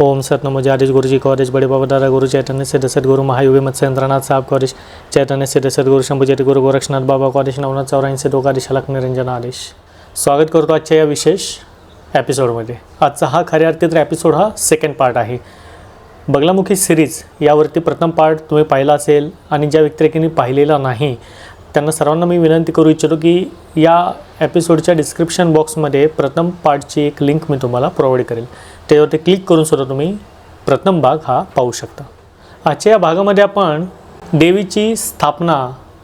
ओम सतनमो आदेश गुरुजी कॉलेज बड़े बाबा दादा गुरु चैतन्य सिद्ध सद्गुरु महायोगी मत्स्येंद्रनाथ साहब कॉलेज चैतन्य सिद्ध गुरु शंभूजती गुरु गोरक्षनाथ बाबा कॉलेज नवनाथ चौऱ्याऐंशी दोघादेश अलक निरंजन आदेश। स्वागत करतो आजच्या या विशेष एपिसोडमध्ये. आजचा हा खऱ्या अर्थात एपिसोड हा सेकंड पार्ट आहे. बगलामुखी सिरीज यावरती प्रथम पार्ट तुम्ही पाहिला असेल आणि ज्या व्यक्तिरेखींनी पाहिलेला नाही त्यांना सर्वांना मी विनंती करू इच्छितो की या एपिसोडच्या डिस्क्रिप्शन बॉक्समध्ये प्रथम पार्टची एक लिंक मी तुम्हाला प्रोव्हाइड करेल. त्यावरती क्लिक करून सुद्धा तुम्ही प्रथम भाग हा पाहू शकता. आजच्या या भागामध्ये आपण देवीची स्थापना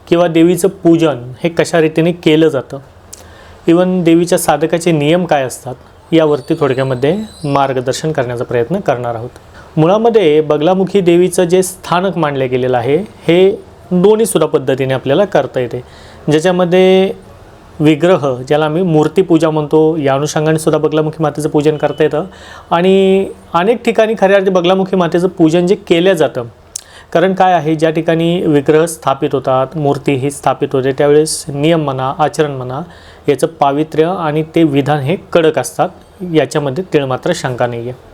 किंवा देवीचं पूजन हे कशा रीतीने केलं जातं? इवन देवीच्या साधकाचे नियम काय असतात? यावरती थोडक्यामध्ये मार्गदर्शन करण्याचा प्रयत्न करणार आहोत. मुळामध्ये बगलामुखी देवीचं जे स्थानक मांडलं गेलेलं आहे हे दोन्हीसुद्धा पद्धतीने आपल्याला करता येते. ज्याच्यामध्ये विग्रह ज्याला आम्ही मूर्तीपूजा म्हणतो या अनुषंगाने सुद्धा बगलामुखी मातेचं पूजन करता येतं. आणि अनेक ठिकाणी खऱ्या अर्थी बगलामुखी मातेचं पूजन जे केलं जातं. कारण काय आहे ज्या ठिकाणी विग्रह स्थापित होतात मूर्ती ही स्थापित होते त्यावेळेस नियम म्हणा आचरण म्हणा याचं पावित्र्य आणि ते विधान हे कडक असतात. याच्यामध्ये तिळमात्र शंका नाही आहे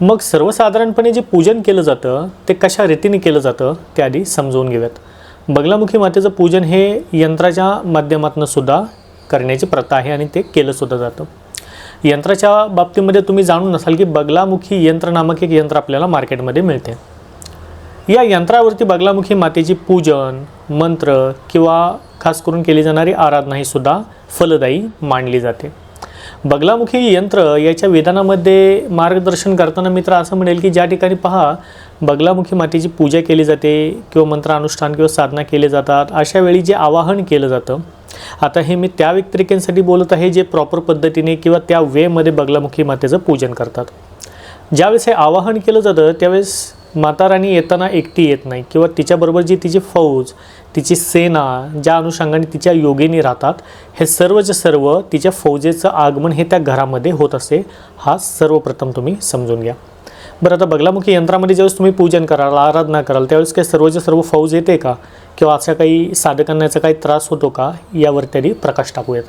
मग सर्वसाधारणपणे जे पूजन केलं जातं ते कशा रीतीने केलं जातं ते आधी समजवून घेऊयात. बगलामुखी मातेचं पूजन हे यंत्राच्या माध्यमातून सुद्धा करण्याची प्रथा आहे आणि ते केलंसुद्धा जातं. यंत्राच्या बाबतीमध्ये तुम्ही जाणून नसाल की बगलामुखी यंत्र नामक एक यंत्र आपल्याला मार्केटमध्ये मिळते. या यंत्रावरती बगलामुखी मातेची पूजन मंत्र किंवा खास करून केली जाणारी आराधना ही सुद्धा फलदायी मानली जाते. बगलामुखी यंत्र याच्या विधानामध्ये मार्गदर्शन करताना मित्र असं म्हणेल की ज्या ठिकाणी पहा बगलामुखी मातेची पूजा केली जाते किंवा मंत्रानुष्ठान किंवा साधना केले जातात अशा वेळी जे आवाहन केलं जातं आता हे मी त्या व्यक्तिरेखेंसाठी बोलत आहे जे प्रॉपर पद्धतीने किंवा त्या वेमध्ये बगलामुखी मातेचं पूजन करतात. ज्यावेळेस हे आवाहन केलं जातं त्यावेळेस माता राणी येताना एकटी येत नाही किंवा तिच्याबरोबर जी तिची फौज तिची सेना ज्या अनुषंगाने तिच्या योगिनी राहतात हे सर्वच्या सर्व तिच्या फौजेचं आगमन हे त्या घरामध्ये होत असते हा सर्वप्रथम तुम्ही समजून घ्या. बरं आता बगलामुखी यंत्रामध्ये ज्यावेळेस तुम्ही पूजन कराल आराधना कराल त्यावेळेस काही सर्वच्या सर्व फौज येते का? किंवा अशा काही साधकांना याचा काही त्रास होतो का? यावर त्यांनी प्रकाश टाकूयात.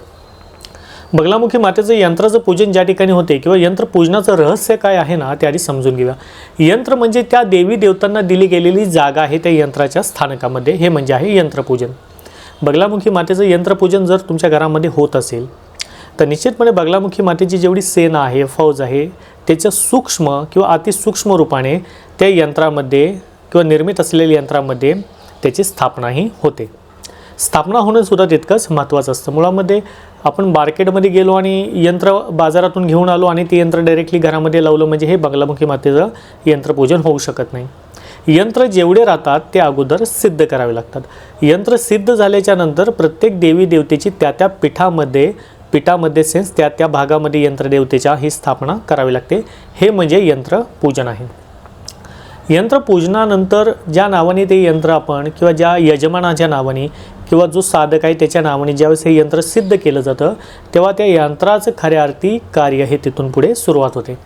बगलामुखी मातेचं यंत्राचं पूजन ज्या ठिकाणी होते किंवा यंत्र पूजनाचं रहस्य काय आहे ना ते आधी समजून घेऊया. यंत्र म्हणजे त्या देवी देवतांना दिली गेलेली जागा आहे त्या यंत्राच्या स्थानकामध्ये. हे म्हणजे आहे यंत्रपूजन बगलामुखी मातेचं यंत्रपूजन जर तुमच्या घरामध्ये होत असेल तर निश्चितपणे बगलामुखी मातेची जेवढी सेना आहे फौज आहे त्याच्या सूक्ष्म किंवा अतिसूक्ष्म रूपाने त्या यंत्रामध्ये किंवा निर्मित असलेल्या यंत्रामध्ये त्याची स्थापनाही होते. स्थापना होणंसुद्धा तितकंच महत्त्वाचं असतं. मुळामध्ये आपण मार्केटमध्ये गेलो आणि यंत्र बाजारातून घेऊन आलो आणि ते यंत्र डायरेक्टली घरामध्ये लावलं म्हणजे हे बंगलामुखी मातेचं यंत्रपूजन होऊ शकत नाही. यंत्र जेवढे राहतात ते अगोदर सिद्ध करावे लागतात. यंत्र सिद्ध झाल्याच्यानंतर प्रत्येक देवी देवतेची त्या त्या पीठामध्ये पिठामध्ये सेन्स त्या त्या भागामध्ये यंत्रदेवतेच्या ही स्थापना करावी लागते. हे म्हणजे यंत्रपूजन आहे. यंत्रपूजनानंतर ज्या नावाने ते यंत्र आपण किंवा ज्या यजमानाच्या नावाने किंवा जो साधक आहे त्याच्या नावाने ज्यावेळेस हे यंत्र सिद्ध केलं जातं तेव्हा त्या यंत्राचं खऱ्या अर्थी कार्य हे तिथून पुढे सुरुवात होते.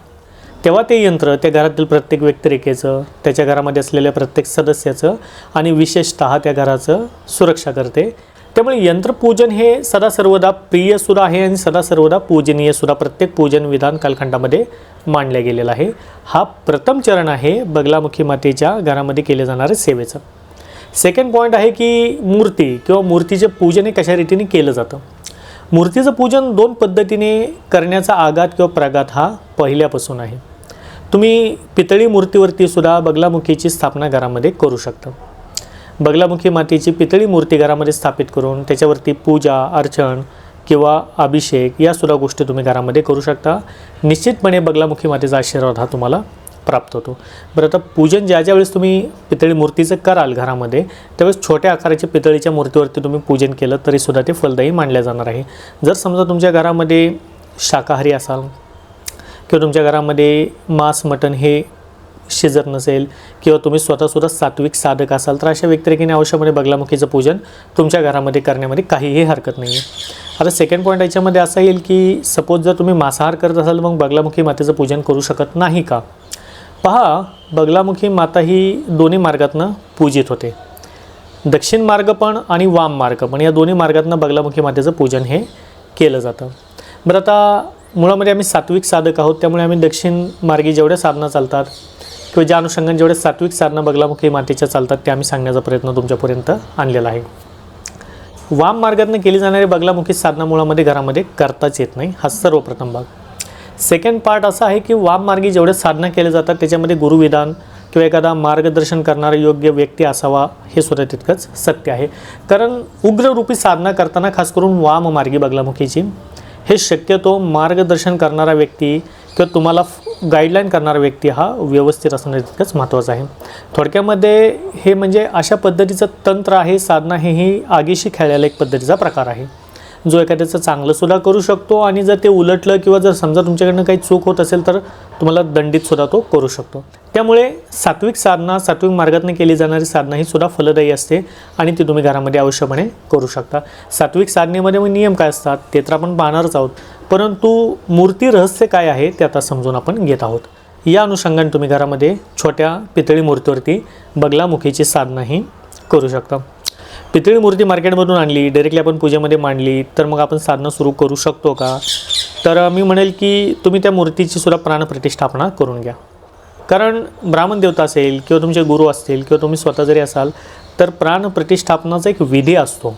तेव्हा ते यंत्र त्या घरातील प्रत्येक व्यक्तिरेखेचं त्याच्या घरामध्ये असलेल्या प्रत्येक सदस्याचं आणि विशेषतः त्या घराचं सुरक्षा करते. त्यामुळे यंत्रपूजन हे सदा सर्वदा प्रियसुद्धा आहे आणि सदा सर्वदा पूजनीय सुद्धा प्रत्येक पूजन विधान कालखंडामध्ये मांडल्या गेलेला आहे. हा प्रथम चरण आहे बगलामुखी मातेच्या घरामध्ये केले जाणारे सेवेचं. सेकंड पॉईंट आहे की मूर्ती किंवा मूर्तीचे पूजन हे कशा रीतीने केलं जातं? मूर्तीचं पूजन दोन पद्धतीने करण्याचा आघात किंवा प्रघात हा पहिल्यापासून आहे. तुम्ही पितळी मूर्तीवरती सुद्धा बगलामुखीची स्थापना घरामध्ये करू शकता. बगलामुखी मातेची पितळी मूर्ती घरामध्ये स्थापित करून त्याच्यावरती पूजा अर्चन किंवा अभिषेक या सुद्धा गोष्टी तुम्ही घरामध्ये करू शकता. निश्चितपणे बगलामुखी मातेचा आशीर्वाद हा तुम्हाला प्राप्त होतो. बरं आता पूजन ज्या ज्या वेळेस तुम्ही पितळी मूर्तीचं कराल घरामध्ये त्यावेळेस छोट्या आकाराच्या पितळीच्या मूर्तीवरती तुम्ही पूजन केलं तरीसुद्धा ते फलदायी मानल्या जाणार आहे. जर समजा तुमच्या घरामध्ये शाकाहारी असाल किंवा तुमच्या घरामध्ये मांस मटण हे शिजत नसेल किंवा तुम्ही स्वतःसुद्धा सात्विक साधक असाल तर अशा व्यक्तिरेखीने अवश्यपणे बगलामुखीचं पूजन तुमच्या घरामध्ये करण्यामध्ये काहीही हरकत नाही आहे आता सेकंड पॉईंट याच्यामध्ये असा येईल की सपोज जर तुम्ही मांसाहार करत असाल मग बगलामुखी मातेचं पूजन करू शकत नाही का? पहा बगलामुखी माता ही दोन्ही मार्गातनं पूजित होते. दक्षिण मार्ग पण आणि वाम मार्ग पण या दोन्ही मार्गातनं बगलामुखी मातेचं पूजन हे केलं जातं. बरं आता मुळामध्ये आम्ही सात्विक साधक आहोत त्यामुळे आम्ही दक्षिण मार्गी जेवढ्या साधना चालतात किंवा ज्या अनुषंगाने जेवढे सात्विक साधना बगलामुखी मातेच्या चालतात ते आम्ही सांगण्याचा प्रयत्न तुमच्यापर्यंत आणलेला आहे. वाम मार्गातनं केली जाणारी बगलामुखी साधना मुळामध्ये घरामध्ये करताच येत नाही. हा सर्वप्रथम भाग. सेकंड पार्ट असा आहे की वाम मार्गी जेवढे साधना केल्या जातात त्याच्यामध्ये गुरुविधान किंवा एखादा मार्गदर्शन करणारा योग्य व्यक्ती असावा हे सुद्धा तितकंच सत्य आहे. कारण उग्ररूपी साधना करताना खास करून वाम मार्गी बगलामुखीची हे शक्यतो मार्गदर्शन करणारा व्यक्ती किंवा तुम्हाला गाईडलाईन करणारा व्यक्ती हा व्यवस्थित असणं तितकंच महत्त्वाचं आहे. थोडक्यामध्ये हे म्हणजे अशा पद्धतीचं तंत्र आहे साधना हे ही आगीशी खेळायला एक पद्धतीचा प्रकार आहे. जो एखाद्याचं चांगलंसुद्धा करू शकतो आणि जर ते उलटलं किंवा जर समजा तुमच्याकडनं काही चूक होत असेल तर तुम्हाला दंडितसुद्धा तो करू शकतो. त्यामुळे सात्विक साधना सात्विक मार्गातून केली जाणारी साधना ही सुद्धा फलदायी असते आणि ती तुम्ही घरामध्ये अवश्यपणे करू शकता. सात्विक साधनेमध्ये मग नियम काय असतात? ते तर आपण पाहणारच आहोत. परंतु मूर्ती रहस्य काय आहे ते आता समजून आपण घेत आहोत. या अनुषंगाने तुम्ही घरामध्ये छोट्या पितळी मूर्तीवरती बगलामुखीची साधनाही करू शकता. पितळी मूर्ती मार्केटमधून आणली डायरेक्टली आपण पूजेमध्ये मांडली तर मग आपण साधनं सुरू करू शकतो का? तर मी म्हणेल की तुम्ही त्या मूर्तीची सुद्धा प्राणप्रतिष्ठापना करून घ्या. कारण ब्राह्मण देवता असेल किंवा तुमचे गुरु असतील किंवा तुम्ही स्वतः जरी असाल तर प्राणप्रतिष्ठापनाचा एक विधी असतो.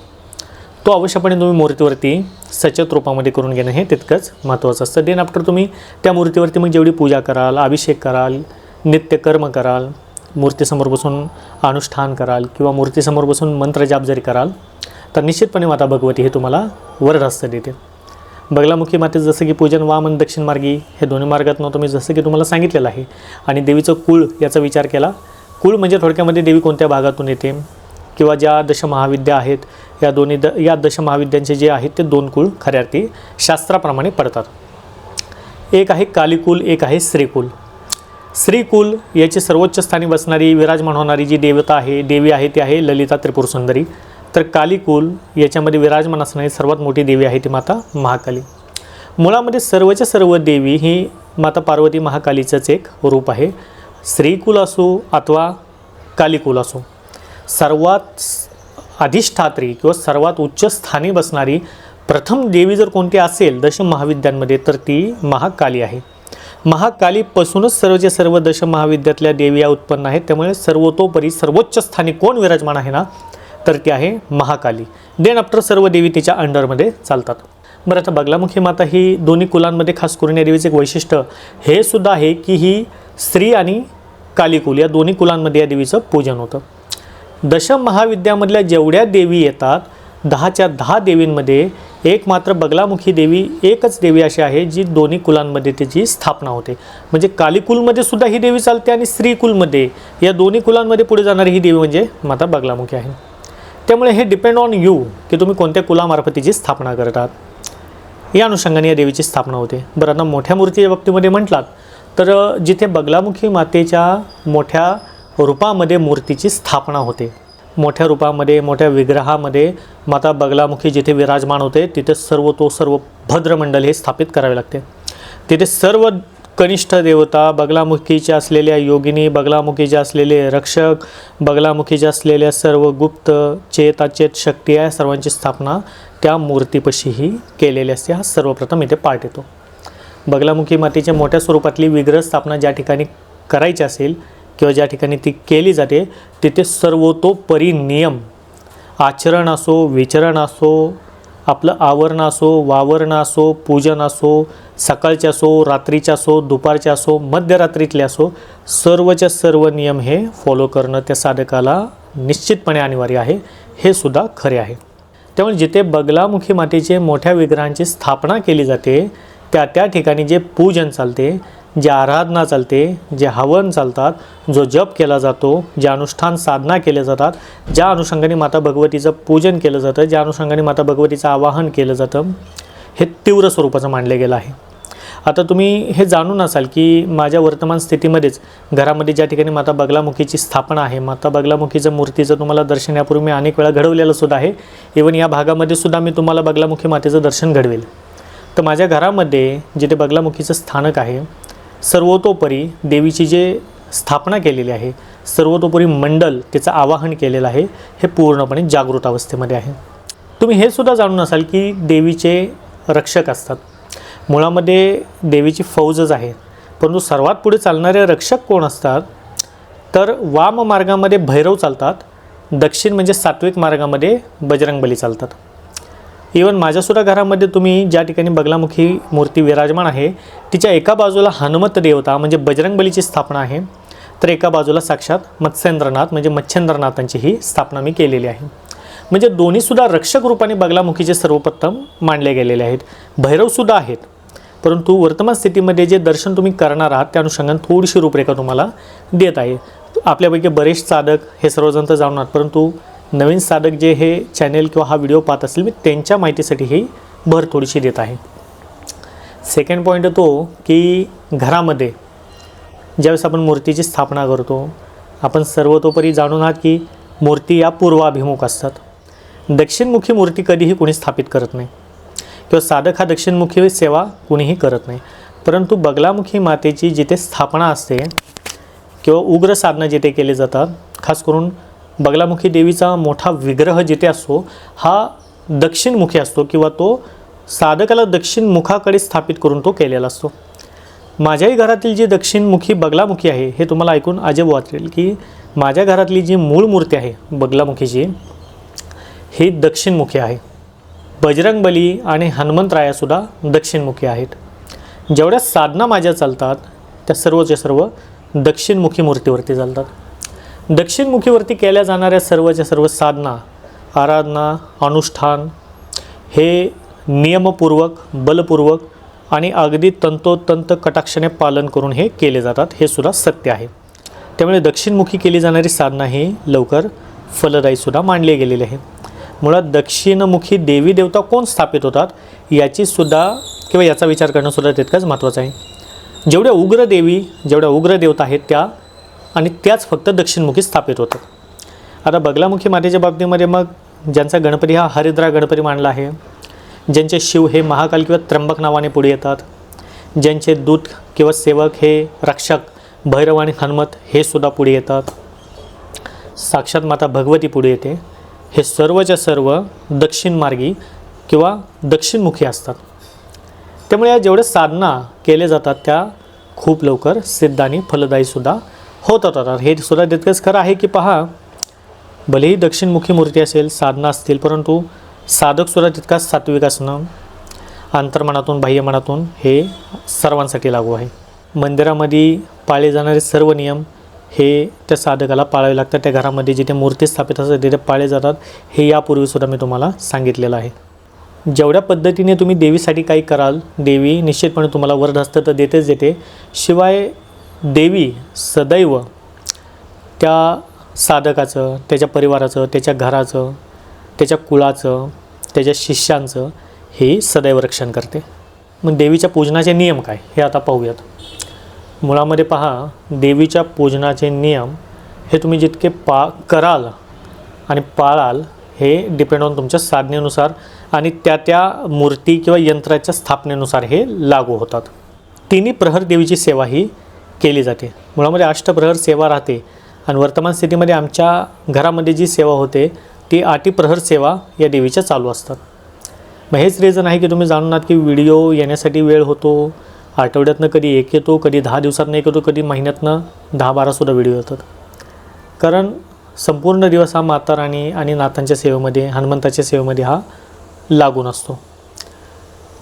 तो अवश्यपणे तुम्ही मूर्तीवरती सचत रूपामध्ये करून घेणं हे तितकंच महत्त्वाचं असतं. देन आफ्टर तुम्ही त्या मूर्तीवरती मग जेवढी पूजा कराल अभिषेक कराल नित्यकर्म कराल मूर्तीसमोर बसून अनुष्ठान कराल किंवा मूर्तीसमोर बसून मंत्रजाप जरी कराल तर निश्चितपणे माता भगवती हे तुम्हाला वरदहस्त देते. बगलामुखी मातेचं जसं की पूजन वामन दक्षिण मार्गी हे दोन्ही मार्गातनं तुम्ही जसं की तुम्हाला सांगितलेलं आहे. आणि देवीचं कुळ याचा विचार केला. कुळ म्हणजे थोडक्यामध्ये देवी कोणत्या भागातून येते? किंवा ज्या दशमहाविद्या आहेत या दोन्ही द या दशमहाविद्यांचे जे आहेत ते दोन कुळ खऱ्या अर्थी शास्त्राप्रमाणे पडतात. एक आहे कालिकुल एक आहे श्रीकुल. श्रीकुल याची सर्वोच्च स्थानी बसणारी विराजमान होणारी जी देवता आहे देवी आहे ती आहे ललिता त्रिपुर सुंदरी. तर कालिकुल याच्यामध्ये विराजमान असणारी सर्वात मोठी देवी आहे ती माता महाकाली. मुळामध्ये सर्वच्या सर्व देवी ही माता पार्वती महाकालीचंच एक रूप आहे. श्रीकुल असो अथवा कालिकुल असो सर्वात अधिष्ठात्री किंवा सर्वात उच्च स्थानी बसणारी प्रथम देवी जर कोणती असेल दश महाविद्यांमध्ये तर ती महाकाली आहे. महाकालीपासूनच सर्वच्या सर्व दश महाविद्यातल्या देवी या उत्पन्न आहेत त्यामुळे सर्वतोपरी सर्वोच्च स्थानी कोण विराजमान आहे ना तर ती आहे महाकाली. देन आफ्टर सर्व देवी तिच्या अंडरमध्ये चालतात. बरं आता बगलामुखी माता ही दोन्ही कुलांमध्ये खास करून या देवीचं एक वैशिष्ट्य हे सुद्धा आहे की ही स्त्री आणि कालीकुल या दोन्ही कुलांमध्ये या देवीचं पूजन होतं. दशम महाविद्यामधल्या जेवढ्या देवी येतात दहाच्या दहा देवींमध्ये एक मात्र बगलामुखी देवी एकच देवी अशी आहे जी दोन्ही कुलांमध्ये त्याची स्थापना होते. म्हणजे कालीकुलमध्ये सुद्धा ही देवी चालते आणि स्त्रीकुलमध्ये या दोन्ही कुलांमध्ये पुढे जाणारी ही देवी म्हणजे माता बगलामुखी आहे. त्यामुळे हे डिपेंड ऑन यू की तुम्ही कोणत्या कुलामार्फत तिची स्थापना करतात. या अनुषंगाने या देवीची स्थापना होते. बरं आता मोठ्या मूर्तीच्या बाबतीमध्ये म्हटलात तर जिथे बगलामुखी मातेच्या मोठ्या रूपामध्ये मूर्तीची स्थापना होते. मोठ्या रूपामध्ये मोठ्या विग्रहामध्ये माता बगलामुखी जिथे विराजमान होते तिथे सर्व तो सर्व भद्रमंडल हे स्थापित करावे लागते. तिथे सर्व कनिष्ठ देवता बगलामुखीचे असलेल्या योगिनी बगलामुखीचे असलेले रक्षक बगलामुखीचे असलेल्या सर्व गुप्त चेत अचेत शक्ती या सर्वांची स्थापना त्या मूर्तीपाशीही केलेली असते. हा सर्वप्रथम इथे पाठ येतो. बगलामुखी मातेच्या मोठ्या स्वरूपातली विग्रह स्थापना ज्या ठिकाणी करायची असेल किंवा ज्या ठिकाणी ती केली जाते तिथे सर्वतोपरी नियम आचरण असो विचरण असो आपलं आवरण असो वावरण असो पूजन असो सकाळचे असो रात्रीचे असो दुपारचे असो मध्यरात्रीतले असो सर्वच्या सर्व नियम हे फॉलो करणं त्या साधकाला निश्चितपणे अनिवार्य आहे. हे सुद्धा खरे आहे. त्यामुळे जिथे बगलामुखी मातेचे मोठ्या विग्रहांची स्थापना केली जाते त्या त्या ठिकाणी जे पूजन चालते जे आराधना चालते जे हवन चालतात जो जप केला जातो जे अनुष्ठान साधना केले जातात ज्या अनुषंगाने माता भगवतीचं पूजन केलं जातं ज्या अनुषंगाने माता भगवतीचं आवाहन केलं जातं हे तीव्र स्वरूपाचं मानलं गेलं आहे. आता तुम्ही हे जाणून असाल की माझ्या वर्तमान स्थितीमध्येच घरामध्ये ज्या ठिकाणी माता बगलामुखीची स्थापना आहे माता बगलामुखीचं मूर्तीचं तुम्हाला दर्शन यापूर्वी मी अनेक वेळा घडवलेलं सुद्धा आहे. इवन या भागामध्ये सुद्धा मी तुम्हाला बगलामुखी मातेचं दर्शन घडवेल. तर माझ्या घरामध्ये जिथे बगलामुखीचं स्थानक आहे सर्वतोपरी देवीची जे स्थापना केलेली आहे सर्वतोपरी मंडल त्याचं आवाहन केलेलं आहे हे पूर्णपणे जागृत अवस्थेमध्ये आहे. तुम्ही हे सुद्धा जाणून असाल की देवीचे रक्षक असतात. मुळामध्ये देवीची फौजच आहे. परंतु सर्वात पुढे चालणारे रक्षक कोण असतात? तर वाम मार्गामध्ये भैरव चालतात दक्षिण म्हणजे सात्विक मार्गामध्ये बजरंगबली चालतात. इवन माझ्यासुद्धा घरामध्ये तुम्ही ज्या ठिकाणी बगलामुखी मूर्ती विराजमान आहे तिच्या एका बाजूला हनुमत देवता म्हणजे बजरंगबलीची स्थापना आहे. तर एका बाजूला साक्षात मत्स्येंद्रनाथ म्हणजे मच्छेंद्रनाथांची ही स्थापना मी केलेली आहे. म्हणजे दोन्हीसुद्धा रक्षक रूपाने बगलामुखीचे सर्वप्रथम मांडले गेलेले आहेत. भैरवसुद्धा आहेत. परंतु वर्तमान स्थितीमध्ये जे दर्शन तुम्ही करणार आहात त्या अनुषंगाने थोडीशी रूपरेखा तुम्हाला देत आहे. आपल्यापैकी बरेच साधक हे सर्वजण तर जाणणार परंतु नवीन साधक जे हे चॅनेल किंवा हा व्हिडिओ पाहत असतील मी त्यांच्या माहितीसाठी ही भर थोडीशी देत आहे. सेकंड पॉईंट तो की घरामध्ये ज्यावेळेस आपण मूर्तीची स्थापना करतो आपण सर्वतोपरी जाणून आहात की मूर्ती या पूर्वाभिमुख असतात. दक्षिणमुखी मूर्ती कधीही कोणी स्थापित करत नाही. किंवा साधक हा दक्षिणमुखी सेवा कुणीही करत नाही. परंतु बगलामुखी मातेची जिथे स्थापना असते किंवा उग्र साधना जिथे केले जातात खास करून बगलामुखी देवीचा मोठा विग्रह जिथे असतो हा दक्षिणमुखी असतो किंवा तो साधकाला दक्षिण मुखाकडे स्थापित करून तो केलेला असतो. माझ्याही घरातील जी दक्षिणमुखी बगलामुखी आहे हे तुम्हाला ऐकून अजब वाटेल की माझ्या घरातली जी मूळ मूर्ती आहे बगलामुखीची ही दक्षिणमुखी आहे. बजरंगबली आणि हनुमंतरायासुद्धा दक्षिणमुखी आहेत. जेवढ्या साधना माझ्या चालतात त्या सर्वच्या सर्व दक्षिणमुखी मूर्तीवरती चालतात. दक्षिणमुखीवरती केल्या जाणाऱ्या सर्वच्या सर्व साधना आराधना अनुष्ठान हे नियमपूर्वक बलपूर्वक आणि अगदी तंतोतंत कटाक्षाने पालन करून हे केले जातात हे सुद्धा सत्य आहे. त्यामुळे दक्षिणमुखी केली जाणारी साधना ही लवकर फलदायीसुद्धा मानली गेलेली आहे. मुळात दक्षिणमुखी देवी देवता कोण स्थापित होतात याचीसुद्धा किंवा याचा विचार करणंसुद्धा तितकंच महत्त्वाचं आहे. जेवढ्या उग्र देवी जेवढ्या उग्र देवता आहेत त्या आणि त्याच फक्त दक्षिणमुखी स्थापित होतात आता बगलामुखी मातेच्या बाबतीमध्ये मग ज्यांचा गणपती हा हरिद्रा गणपती मानला आहे ज्यांचे शिव हे महाकाल किंवा त्र्यंबक नावाने पुढे येतात ज्यांचे दूत किंवा सेवक हे रक्षक भैरव आणि हनुमत हे सुद्धा पुढे येतात. साक्षात माता भगवती पुढे येते. हे सर्वच्या सर्व दक्षिण मार्गी किंवा दक्षिणमुखी असतात. त्यामुळे या जेवढ्या साधना केल्या जातात त्या खूप लवकर सिद्ध आणि फलदायीसुद्धा होत होतात हे सुद्धा तितकंच खरं आहे की पहा भलेही दक्षिणमुखी मूर्ती असेल साधना असतील परंतु साधकसुद्धा तितकाच सात्विक असणं अंतर्मनातून बाह्यमनातून हे सर्वांसाठी लागू आहे. मंदिरामध्ये पाळले जाणारे सर्व नियम हे त्या साधकाला पाळावे लागतात. त्या घरामध्ये जिथे मूर्ती स्थापित असतात तिथे पाळले जातात. हे यापूर्वीसुद्धा मी तुम्हाला सांगितलेलं आहे. जेवढ्या पद्धतीने तुम्ही देवीसाठी काही कराल देवी निश्चितपणे तुम्हाला वरदहस्त तर देतेच देते. शिवाय देवी सदैव त्या साधकाचं त्याच्या परिवाराचं त्याच्या घराचं त्याच्या कुळाचं त्याच्या शिष्यांचं हे सदैव रक्षण करते. मग देवीच्या पूजनाचे नियम काय? हे आता पाहूयात. मुळामध्ये पहा देवीच्या पूजनाचे नियम हे तुम्ही जितके पा कराल आणि पाळाल हे डिपेंड ऑन तुमच्या साधनेनुसार आणि त्या त्या मूर्ती किंवा यंत्राच्या स्थापनेनुसार हे लागू होतात. तिन्ही प्रहर देवीची सेवा ही केली जाते. मुळामध्ये अष्टप्रहर सेवा राहते. आणि वर्तमान स्थितीमध्ये आमच्या घरामध्ये जी सेवा होते ती आठी प्रहर सेवा या देवीच्या चालू असतात. मग हेच रिझन आहे की तुम्ही जाणून आहात की व्हिडिओ येण्यासाठी वेळ होतो आठवड्यातनं कधी एक येतो कधी दहा दिवसातनं एक येतो कधी महिन्यातनं दहा बारासुद्धा व्हिडिओ येतात. कारण संपूर्ण दिवस हा माता राणी आणि नाथांच्या सेवेमध्ये हनुमंताच्या सेवेमध्ये हा लागून असतो.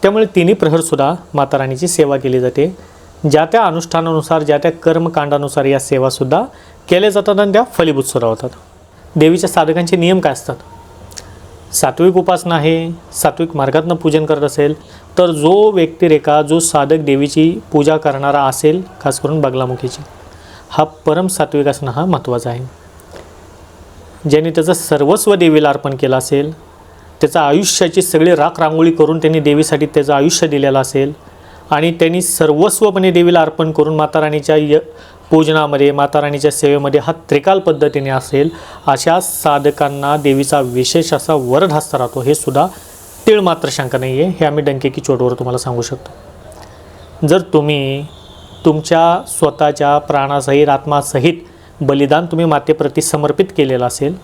त्यामुळे तिन्ही प्रहरसुद्धा माता राणीची सेवा केली जाते. ज्या त्या अनुष्ठानानुसार ज्या त्या कर्मकांडानुसार या सेवासुद्धा केल्या जातात आणि त्या फलीभूत सुद्धा होतात देवीच्या साधकांचे नियम काय असतात? सात्विक उपासना आहे सात्विक मार्गातनं पूजन करत असेल तर जो व्यक्तिरेखा जो साधक देवीची पूजा करणारा असेल खास करून बगलामुखीची हा परम सात्विक असणं हा महत्त्वाचा आहे. ज्याने त्याचं सर्वस्व देवीला अर्पण केलं असेल त्याचं आयुष्याची सगळी राख रांगोळी करून त्यांनी देवीसाठी त्याचं आयुष्य दिलेलं असेल आणि त्यांनी सर्वस्वपणे देवीला अर्पण करून माता राणीच्या य पूजनामध्ये माता राणीच्या सेवेमध्ये हा त्रिकाल पद्धतीने असेल अशा साधकांना देवीचा विशेष असा वरदहस्त राहतो हे सुद्धा तीळ मात्र शंका नाही आहे हे आम्ही डंकेकी चोटवर तुम्हाला सांगू शकतो. जर तुम्ही तुमच्या स्वतःच्या प्राणासहित आत्मासहित बलिदान तुम्ही मातेप्रती समर्पित केलेलं असेल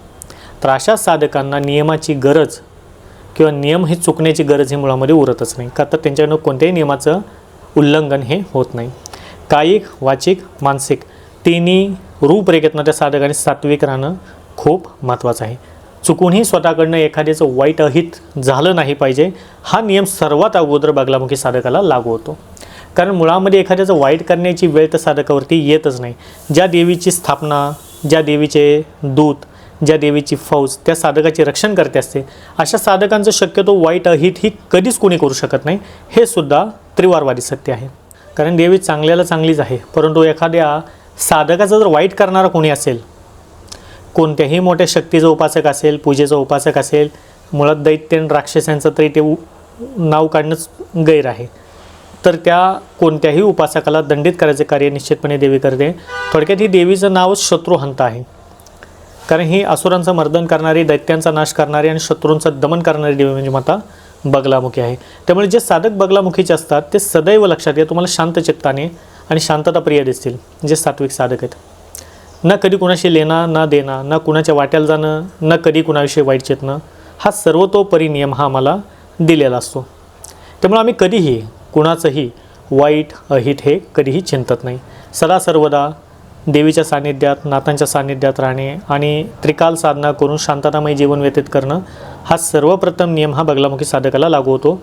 तर अशा साधकांना नियमाची गरज किंवा नियम हे चुकण्याची गरज ही मुळामध्ये उरतच नाही. का तर त्यांच्याकडनं कोणत्याही नियमाचं उल्लंघन हे होत नाही. कायिक वाचिक मानसिक तिन्ही रूपरेखेतनं त्या साधकाने सात्विक राहणं खूप महत्त्वाचं आहे. चुकूनही स्वतःकडनं एखाद्याचं वाईट अहित झालं नाही पाहिजे हा नियम सर्वात अगोदर बगलामुखी साधकाला लागू होतो. कारण मुळामध्ये एखाद्याचं वाईट करण्याची वेळ तर साधकावरती येतच नाही. ज्या देवीची स्थापना ज्या देवीचे दूत ज्या देवीची फौज त्या साधकाचे रक्षण करते असते अशा साधकांचं शक्यतो वाईट अहित ही कधीच कोणी करू शकत नाही हे सुद्धा त्रिवारवादी सत्य आहे. कारण देवी चांगल्याला चांगलीच आहे परंतु एखाद्या साधकाचं जर वाईट करणारा कोणी असेल कोणत्याही मोठ्या शक्तीचा उपासक असेल पूजेचा उपासक असेल मुळात दैत्य आणि राक्षसांचं तरी ते नाव काढणंच गैर आहे. तर त्या कोणत्याही उपासकाला दंडित करायचे कार्य निश्चितपणे देवी करते. थोडक्यात ही देवीचं नावच शत्रुहंत आहे. कारण ही असुरांचं मर्दन करणारी दैत्यांचा नाश करणारी आणि शत्रूंचं दमन करणारी देवी म्हणजे माता बगलामुखी आहे. त्यामुळे जे साधक बगलामुखीचे असतात ते सदैव लक्षात घ्या. तुम्हाला शांत चित्ताने आणि शांतता प्रिय दिसतील. जे सात्विक साधक आहेत. ना कधी कुणाशी लेणं ना देणं ना कुणाच्या वाट्याला जाणं ना कधी कुणाविषयी वाईट चेतणं हा सर्वतोपरी नियम हा आम्हाला दिलेला असतो. त्यामुळे आम्ही कधीही कुणाचंही वाईट अहित हे कधीही चिंतत नाही. सदा सर्वदा देवीच्या सान्निध्यात नाथांच्या सान्निध्यात राहणे आणि त्रिकाल साधना करून शांततामय जीवन व्यतीत करणं हा सर्वप्रथम नियम हा बगलामुखी साधकाला लागू होतो.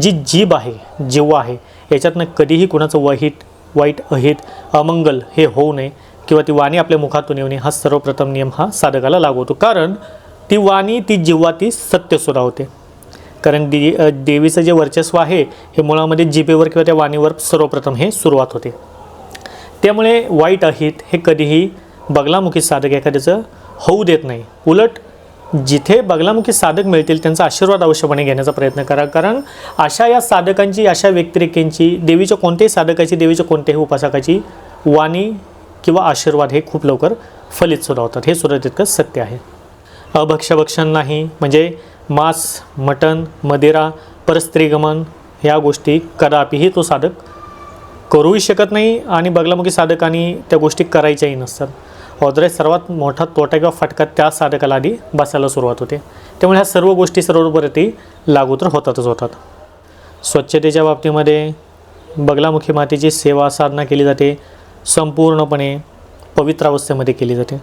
जी जीभ आहे जिव्हा आहे याच्यातनं कधीही कुणाचं वाईट वाईट अहित अमंगल हे होऊ नये किंवा ती वाणी आपल्या मुखातून येऊ नये हा सर्वप्रथम नियम हा साधकाला लागू होतो. कारण ती वाणी ती जिव्हा ती सत्यसुद्धा होते. कारण दे देवीचं जे वर्चस्व आहे हे मुळामध्ये जिभेवर किंवा त्या वाणीवर सर्वप्रथम हे सुरुवात होते. त्यामुळे वाईट आहेत हे कधीही बगलामुखी साधक एखाद्याचं होऊ देत नाही. उलट जिथे बगलामुखी साधक मिळतील त्यांचा आशीर्वाद अवश्यपणे घेण्याचा प्रयत्न करा. कारण अशा या साधकांची अशा व्यक्तिरेखेंची देवीच्या कोणत्याही साधकाची देवीच्या कोणत्याही उपासकाची वाणी किंवा आशीर्वाद हे खूप लवकर फलित सुद्धा होतात हे सुद्धा तितकं सत्य आहे. अभक्षभक्षण नाही म्हणजे मांस मटण मदिरा परस्त्रीगमन ह्या गोष्टी कदापिही तो साधक करूही शकत नाही आणि बगलामुखी साधकांनी त्या गोष्टी करायच्याही नसतात. ऑदरेज सर्वात मोठा तोटा किंवा फटका त्या साधकाला आधी बसायला सुरुवात होते. त्यामुळे ह्या सर्व गोष्टी सर्वपरती लागू तर होतातच होतात. स्वच्छतेच्या बाबतीमध्ये बगलामुखी मातेची सेवा साधना केली जाते. संपूर्णपणे पवित्र अवस्थेमध्ये केली जाते.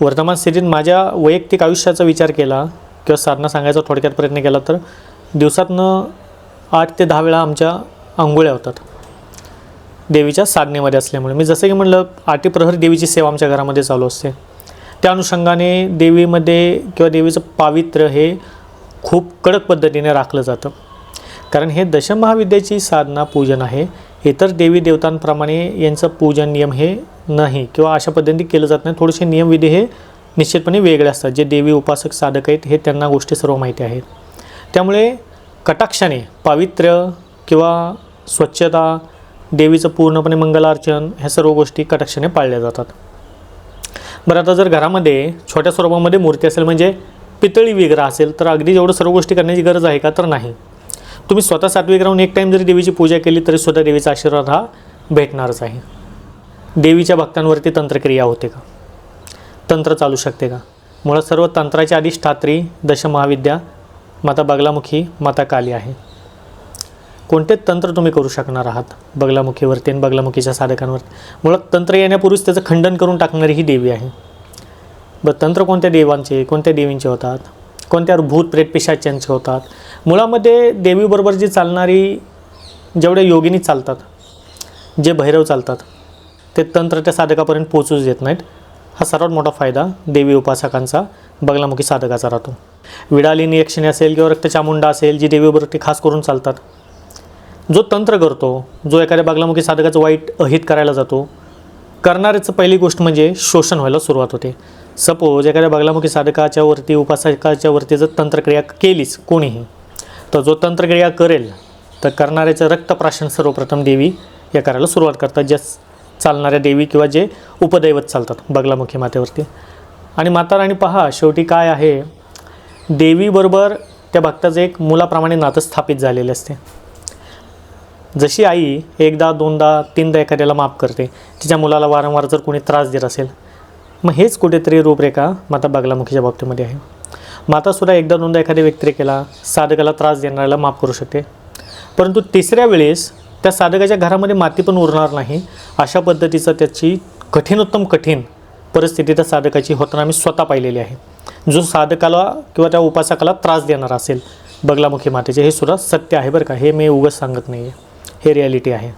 वर्तमान स्थितीत माझ्या वैयक्तिक आयुष्याचा विचार केला किंवा साधना सांगायचा थोडक्यात प्रयत्न केला तर दिवसातनं आठ ते दहा वेळा आमच्या आंघोळ्या होतात. देवीच्या साधनेमध्ये असल्यामुळे. मी जसं की म्हणलं आठी प्रहर देवीची सेवा आमच्या घरामध्ये चालू असते. त्या अनुषंगाने देवीमध्ये किंवा देवीचं पावित्र्य हे खूप कडक पद्धतीने राखलं जातं. कारण हे दशमहाविद्याची साधना पूजन आहे. इतर देवी देवतांप्रमाणे यांचं पूजन नियम हे नाही किंवा अशा पद्धतीने केलं जात नाही. थोडेसे नियमविधी हे निश्चितपणे वेगळे असतात. जे देवी उपासक साधक आहेत हे त्यांना गोष्टी सर्व माहिती आहेत. त्यामुळे कटाक्षाने पावित्र्य किंवा स्वच्छता देवीचं पूर्णपणे मंगलार्चन ह्या सर्व गोष्टी कटाक्षाने पाळल्या जातात. बरं आता जर घरामध्ये छोट्या स्वरूपामध्ये मूर्ती असेल म्हणजे पितळी विग्रह असेल तर अगदी एवढं सर्व गोष्टी करण्याची गरज आहे का? तर नाही. तुम्ही स्वतः सात्विक राहून एक टाईम जरी देवीची पूजा केली तरी सुद्धा देवीचा आशीर्वाद हा भेटणारच आहे. देवीच्या भक्तांवरती तंत्रक्रिया होते का? तंत्र चालू शकते का? मुळात सर्व तंत्राच्या अधिष्ठात्री दशमहाविद्या माता बगलामुखी माता काली आहे. कोणते तंत्र तुम्ही करू शकणार आहात? बगलामुखीवरती आणि बगलामुखीच्या साधकांवर. मुळात तंत्र येण्यापूर्वीच त्याचं खंडन करून टाकणारी ही देवी आहे. बरं तंत्र कोणत्या देवांचे कोणत्या देवींचे होतात? कोणत्या भूत प्रेतपिशाच्यांचे होतात? मुळामध्ये देवीबरोबर जी चालणारी जेवढ्या योगिनी चालतात जे भैरव चालतात ते तंत्र त्या साधकापर्यंत पोचूच देत नाहीत. हा सर्वात मोठा फायदा देवी उपासकांचा बगलामुखी साधकाचा राहतो. विडालिनी यक्षिणी असेल किंवा रक्तचामुंडा असेल जी देवीबरोबर ते खास करून चालतात. जो तंत्र करतो जो एखाद्या बागलामुखी साधकाचं वाईट अहित करायला जातो करणाऱ्याचं पहिली गोष्ट म्हणजे शोषण व्हायला सुरुवात होते. सपोज एखाद्या बागलामुखी साधकाच्या वरती उपासकाच्या वरती जर तंत्रक्रिया केलीच कोणीही तर जो तंत्रक्रिया करेल तर करणाऱ्याचं रक्तप्राशन सर्वप्रथम देवी या करायला सुरुवात करतात ज्या चालणाऱ्या देवी किंवा जे उपदैवत चालतात बगलामुखी मातेवरती. आणि माता राणी पहा शेवटी काय आहे? देवीबरोबर त्या भक्ताचं एक मुलाप्रमाणे नातं स्थापित झालेले असते. जशी आई एकदा दोनदा तीनदा एखाद्याला माफ करते तिच्या मुलाला वारंवार जर कोणी त्रास देत असेल मग हेच कुठेतरी रूपरेखा माता बागलामुखीच्या बाबतीमध्ये आहे. मातासुद्धा एकदा दोनदा एखाद्या व्यक्तीने केला साधकाला त्रास देणाऱ्याला माफ करू शकते. परंतु तिसऱ्या वेळेस त्या साधकाच्या घरामध्ये माती पण उरणार नाही अशा पद्धतीचं त्याची कठीणोत्तम कठीण परिस्थिती त्या साधकाची होताना मी स्वतः पाहिलेली आहे. जो साधकाला किंवा त्या उपासकाला त्रास देणार असेल बगलामुखी मातेचे हे सुद्धा सत्य आहे बरं का हे मी उगाच सांगत नाही आहे हे रिॲलिटी आहे.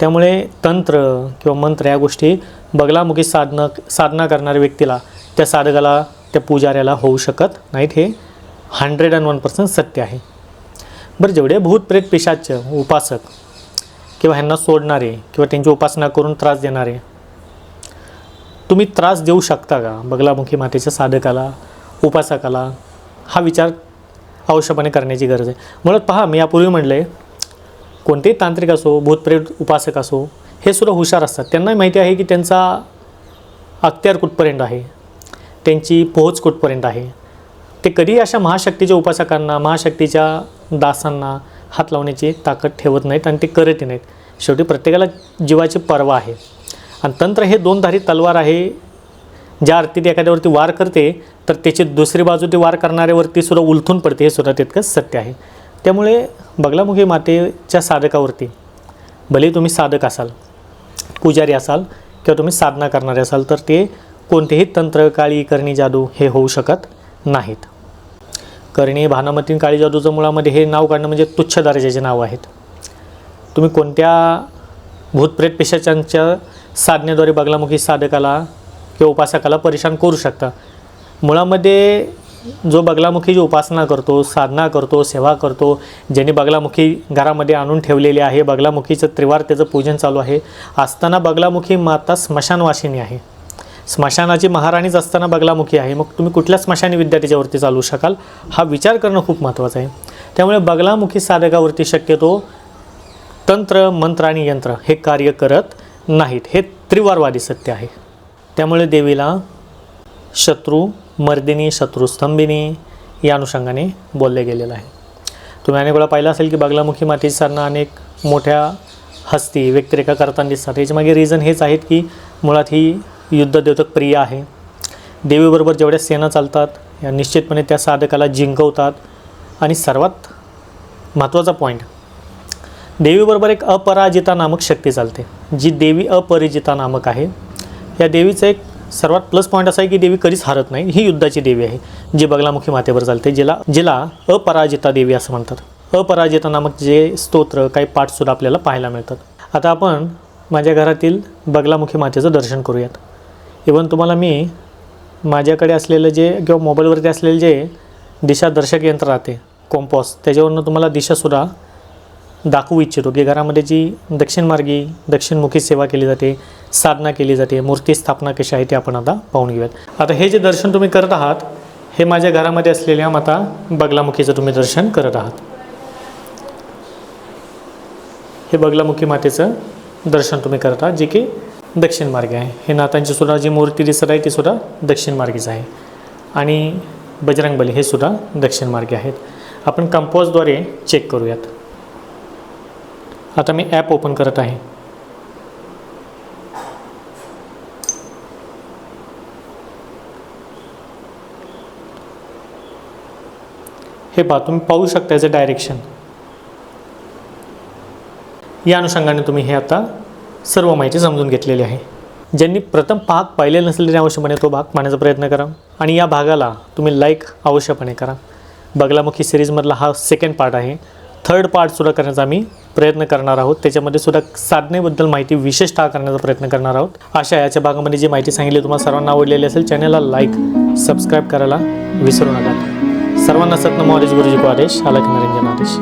त्यामुळे तंत्र किंवा मंत्र या गोष्टी बगलामुखी साधनं साधना करणाऱ्या व्यक्तीला त्या साधकाला त्या पुजाऱ्याला होऊ शकत नाहीत हे हंड्रेड अँड वन पर्सेंट सत्य आहे. बरं जेवढे भूतप्रेत पिशाच उपासक किंवा ह्यांना सोडणारे किंवा त्यांची उपासना करून त्रास देणारे तुम्ही त्रास देऊ शकता का बगलामुखी मातेच्या साधकाला उपासकाला? हा विचार अवश्यपणे करण्याची गरज आहे. मुळात पहा मी यापूर्वी म्हटलं आहे कोणतेही तांत्रिक असो भूतप्रेत उपासक असो हे सुद्धा हुशार असतात. त्यांनाही माहिती आहे की त्यांचा अख्त्यार कुठपर्यंत आहे? त्यांची पोहोच कुठपर्यंत आहे? ते कधीही अशा महाशक्तीच्या उपासकांना महाशक्तीच्या दासांना हात लावण्याची ताकद ठेवत नाहीत आणि ते करतही नाहीत. शेवटी प्रत्येकाला जीवाची पर्वा आहे. आणि तंत्र हे दोनधारी तलवार आहे. ज्या अर्थी ती एखाद्यावरती वार करते तर त्याची दुसरी बाजू ती वार करणाऱ्यावरती सुद्धा उलथून पडते हे सुद्धा तितकंच सत्य आहे. त्यामुळे बगलामुखी मातेच्या साधकावरती. भले तुम्ही साधक असाल पुजारी असाल किंवा तुम्ही साधना करणारे असाल तर ते कोणतेही तंत्र काळी करणी जादू हे होऊ शकत नाहीत. करणी भानामतीन काळी जादूचं मुळामध्ये हे नाव काढणं म्हणजे तुच्छ दर्जाचे नाव आहेत. तुम्ही कोणत्या भूतप्रेत पेशाच्यांच्या साधनेद्वारे बगलामुखी साधकाला किंवा उपासकाला परेशान करू शकता? मुळामध्ये जो बगलामुखी जी उपासना करतो साधना करतो सेवा करतो ज्यांनी बगलामुखी घरामध्ये आणून ठेवलेली आहे बगलामुखीचं त्रिवार त्याचं पूजन चालू आहे असताना बगलामुखी माता स्मशानवासिनी आहे. स्मशानाची महाराणीच असताना बगलामुखी आहे. मग तुम्ही कुठल्या स्मशानी विद्या त्याच्यावरती चालू शकाल? हा विचार करणं खूप महत्त्वाचं आहे. त्यामुळे बगलामुखी साधकावरती शक्यतो तंत्र मंत्र आणि यंत्र हे कार्य करत नाहीत. हे त्रिवारवादी सत्य आहे. त्यामुळे देवीला शत्रू मर्दिनी शत्रुस्तंभिनी या अनुषंगाने बोलले गेलेलं आहे. तुम्ही अनेक वेळा पाहिलं असेल की बगलामुखी मातेची अनेक मोठ्या हस्ती व्यक्तिरेखा करताना दिसतात. याच्यामागे रिझन हेच आहेत की मुळात ही युद्ध द्योतक प्रिय आहे. देवीबरोबर जेवढ्या सेना चालतात या निश्चितपणे त्या साधकाला जिंकवतात. आणि सर्वात महत्त्वाचा पॉईंट देवीबरोबर एक अपराजिता नामक शक्ती चालते जी देवी अपरिजिता नामक आहे. या देवीचं एक सर्वात प्लस पॉईंट असा आहे की देवी कधीच हरत नाही ही युद्धाची देवी आहे जी बगलामुखी मातेवर चालते जिला जिला अपराजिता देवी असं म्हणतात. अपराजिता नामक जे स्तोत्र काही पाठसुद्धा आपल्याला पाहायला मिळतात. आता आपण माझ्या घरातील बगलामुखी मातेचं दर्शन करूयात. इवन तुम्हाला मी माझ्याकडे असलेलं जे किंवा मोबाईलवरती असलेले जे दिशादर्शक यंत्र राहते कॉम्पॉस त्याच्यावरनं तुम्हाला दिशासुद्धा दाखवू इच्छितो की घरामध्ये जी दक्षिणमार्गी दक्षिणमुखी सेवा केली जाते साधना केली जाते मूर्ती स्थापना कशी आहे ते आपण आता पाहून घेऊयात. आता हे जे दर्शन तुम्ही करत आहात हे माझ्या घरामध्ये असलेल्या माता बगलामुखीचं तुम्ही दर्शन करत आहात. हे बगलामुखी मातेचं दर्शन तुम्ही करत आहात जे की दक्षिण मार्गे आहे. हे नातांची सुद्धा जी मूर्ती दिसत आहे ती सुद्धा दक्षिण मार्गीच आहे. आणि बजरंगबली हे सुद्धा दक्षिण मार्गे आहेत. आपण कंपोजद्वारे चेक करूयात. आता मी ॲप ओपन करत आहे. हे पहा तुम्ही पाहू शकता याचं डायरेक्शन या अनुषंगाने तुम्ही हे आता सर्व माहिती समजून घेतलेली आहे. ज्यांनी प्रथम भाग पाहिले नसेल त्यांनी अवश्यपणे तो भाग पाहण्याचा प्रयत्न करा आणि या भागाला तुम्ही लाईक अवश्यपणे करा. बगलामुखी सिरीजमधला हा सेकंड पार्ट आहे. थर्ड पार्टसुद्धा करण्याचा आम्ही प्रयत्न करणार आहोत. त्याच्यामध्ये सुद्धा साधनेबद्दल माहिती विशेषतः करण्याचा प्रयत्न करणार आहोत. अशा याच्या भागामध्ये जी माहिती सांगितली तुम्हाला सर्वांना आवडलेली असेल चॅनलला लाईक सबस्क्राईब करायला विसरू नका. सर्वांना सत्नम आदेश गुरुजी को आदेश अलग निरंजन आदेश